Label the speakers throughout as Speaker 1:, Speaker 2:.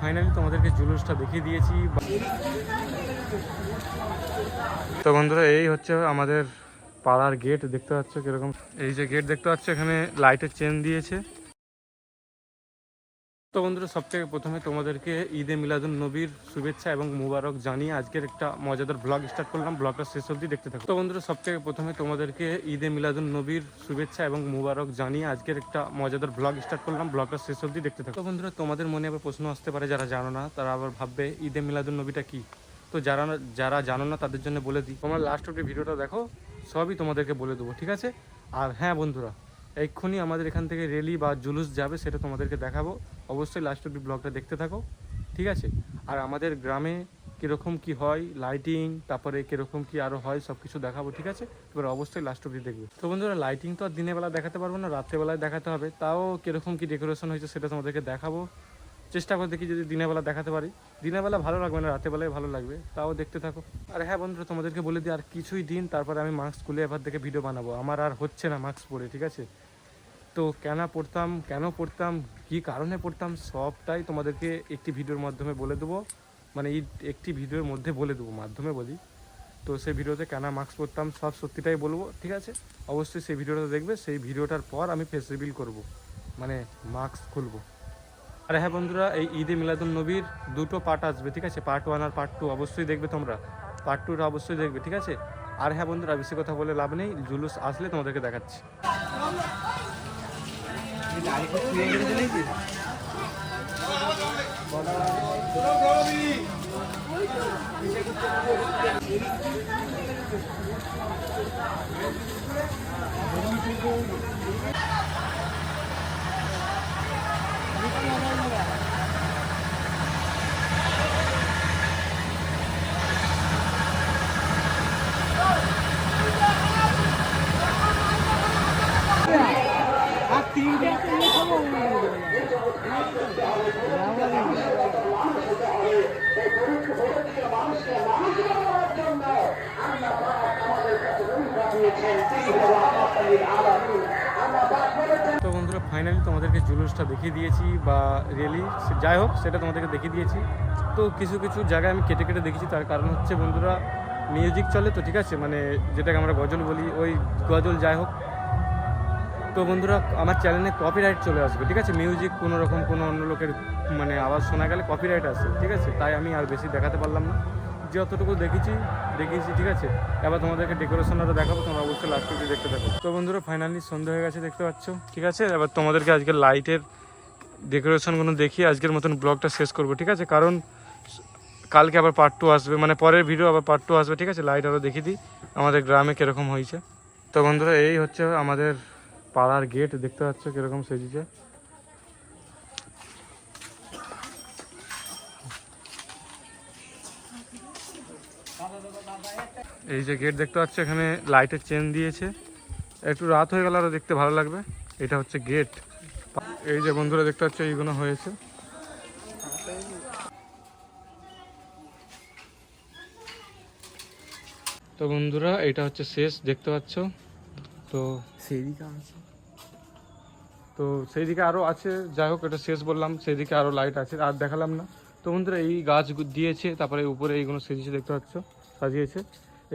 Speaker 1: Finally তোমাদেরকে জুলুসটা দেখিয়ে দিয়েছি। তো বন্ধুরা, এই হচ্ছে আমাদের পাড়ার গেট দেখতে পাচ্ছ কীরকম? এই যে গেট দেখতে পাচ্ছ, এখানে লাইটের চেন দিয়েছে। তো বন্ধুরা সব থেকে প্রথমে তোমাদেরকে ঈদে মিলাদুন নবীর শুভেচ্ছা এবং মুবারক জানিয়ে আজকের একটা মজাদার ব্লগ স্টার্ট করলাম। ব্লগটা শেষ অবধি দেখতে থাকো। তো বন্ধুরা সব থেকে প্রথমে তোমাদেরকে ঈদে মিলাদুন নবীর শুভেচ্ছা এবং মুবারক জানিয়ে আজকের একটা মজাদার ব্লগ স্টার্ট করলাম। ব্লগটা শেষ অবধি দেখতে থাকো। তো বন্ধুরা, তোমাদের মনে আবার প্রশ্ন আসতে পারে, যারা জানো না, তারা আবার ভাববে, ঈদে মিলাদুন নবীটা কি? তো যারা যারা জানো না, তাদের জন্য বলে দিই। তোমার লাস্ট অব্দি ভিডিওটা দেখো, সবই তোমাদেরকে বলে দেবো, ঠিক আছে? আর হ্যাঁ বন্ধুরা, এক্ষুনি আমাদের এখান থেকে রেলি বা জুলুস যাবে, সেটা তোমাদেরকে দেখাবো। অবশ্যই লাস্ট অব্দি ব্লগটা দেখতে থাকো, ঠিক আছে? আর আমাদের গ্রামে কীরকম কি হয় লাইটিং তারপরে কীরকম কি আরও হয় সব কিছু দেখাবো, ঠিক আছে? এবার অবশ্যই লাস্ট অব্দি দেখবে। তো বন্ধুরা লাইটিং তো আর দিনের বেলা দেখাতে পারব না রাত্রেবেলায় দেখাতে হবে। তাও কীরকম কি ডেকোরেশন হয়েছে সেটা তোমাদেরকে দেখাবো। চেষ্টা করে দেখি যদি দিনের বেলা দেখাতে পারি। দিনের বেলা ভালো লাগবে না রাতের বেলায় ভালো লাগবে, তাও দেখতে থাকো। আর হ্যাঁ বন্ধুরা, তোমাদেরকে বলে দিই, আর কিছুই দিন, তারপরে আমি মাস্ক খুলে এবার থেকে ভিডিও বানাবো। আমার আর হচ্ছে না মাস্ক পরে, ঠিক আছে? তো কেন পড়তাম কেন পড়তাম কি কারণে পড়তাম সবটাই তোমাদেরকে একটি ভিডিওর মাধ্যমে বলে দেবো। মানে এই একটি ভিডিওর মধ্যে বলে দেবো, মাধ্যমে বলি। তো সেই ভিডিওতে কেন মাস্ক পরতাম সব সত্যিটাই বলব, ঠিক আছে? অবশ্যই সেই ভিডিওটা দেখবে, সেই ভিডিওটার পর আমি ফেস রিভিল করব মানে মাস্ক খুলবো। আর হ্যাঁ বন্ধুরা, এই ঈদে মিলাদুল নবীর দুটো পার্ট আসবে, ঠিক আছে? পার্ট ওয়ান আর পার্ট টু অবশ্যই দেখবে তোমরা। পার্ট টুটা অবশ্যই দেখবে, ঠিক আছে? আর হ্যাঁ বন্ধুরা, বেশি কথা বলে লাভ নেই, জুলুস আসলে তোমাদেরকে দেখাচ্ছি। Thank you. তো বন্ধুরা ফাইনালি তোমাদেরকে জুলুসটা দেখিয়ে দিয়েছি বা রেলি যাই হোক, সেটা তোমাদেরকে দেখিয়ে দিয়েছি। তো কিছু কিছু জায়গায় আমি কেটে কেটে দেখেছি, তার কারণ হচ্ছে বন্ধুরা মিউজিক চলে তো ঠিক আছে মানে যেটাকে আমরা গজল বলি, ওই গজল যাই হোক তো বন্ধুরা, আমার চ্যানেলে কপিরাইট চলে আসবে, ঠিক আছে? মিউজিক কোনো রকম কোনো অন্য লোকের মানে আওয়াজ শোনা গেলে কপিরাইট আসে, ঠিক আছে? তাই আমি আর বেশি দেখাতে পারলাম না। যতটুকু দেখেছি, দেখিয়েছি, ঠিক আছে? এবার তোমাদেরকে ডেকোরেশনটা দেখাবো, তোমরা অবশ্যই লাস্ট অব্দি দেখতে থাকো। তো বন্ধুরা ফাইনালি সন্ধ্যা হয়ে গেছে, দেখতে পাচ্ছ? ঠিক আছে? এবার তোমাদেরকে আজকে লাইটের ডেকোরেশনগুলো দেখিয়ে আজকের মতন ব্লগটা শেষ করব, ঠিক আছে? কারণ, কালকে আবার পার্ট টু আসবে মানে পরের ভিডিও আবার পার্ট টু আসবে, ঠিক আছে? লাইট আরও দেখিয়ে দিই, আমাদের গ্রামে কীরকম হয়েছে। তো বন্ধুরা, এই হচ্ছে আমাদের পাড়ার গেট দেখতে পাচ্ছ কীরকম সেজেছে? এই যে গেট দেখতে পাচ্ছ, এখানে লাইটের চেন দিয়েছে। একটু রাত হয়ে গেলে আরও দেখতে ভালো লাগবে। এটা হচ্ছে গেট এই যে বন্ধুরা দেখতে পাচ্ছ, এইগুলো হয়েছে। তো বন্ধুরা, এটা হচ্ছে শেষ, দেখতে পাচ্ছ। তো
Speaker 2: সেইদিকে আছে।
Speaker 1: তো সেই দিকে আরও আছে যাই হোক এটা শেষ বললাম সেই দিকে আরও লাইট আছে আর দেখালাম না। তো বন্ধুরা এই গাছ দিয়েছে তারপরে উপরে এইগুলো সেজিয়েছে দেখতে পাচ্ছ সাজিয়েছে।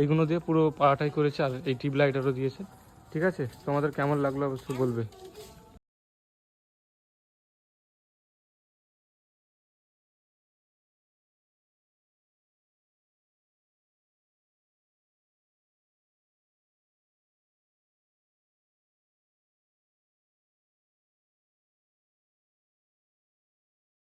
Speaker 1: এইগুলো দিয়ে পুরো পাড়াটাই করেছে আর এই টিউব লাইট আরও দিয়েছে। ঠিক আছে? তোমাদের কেমন লাগল অবশ্যই বলবে।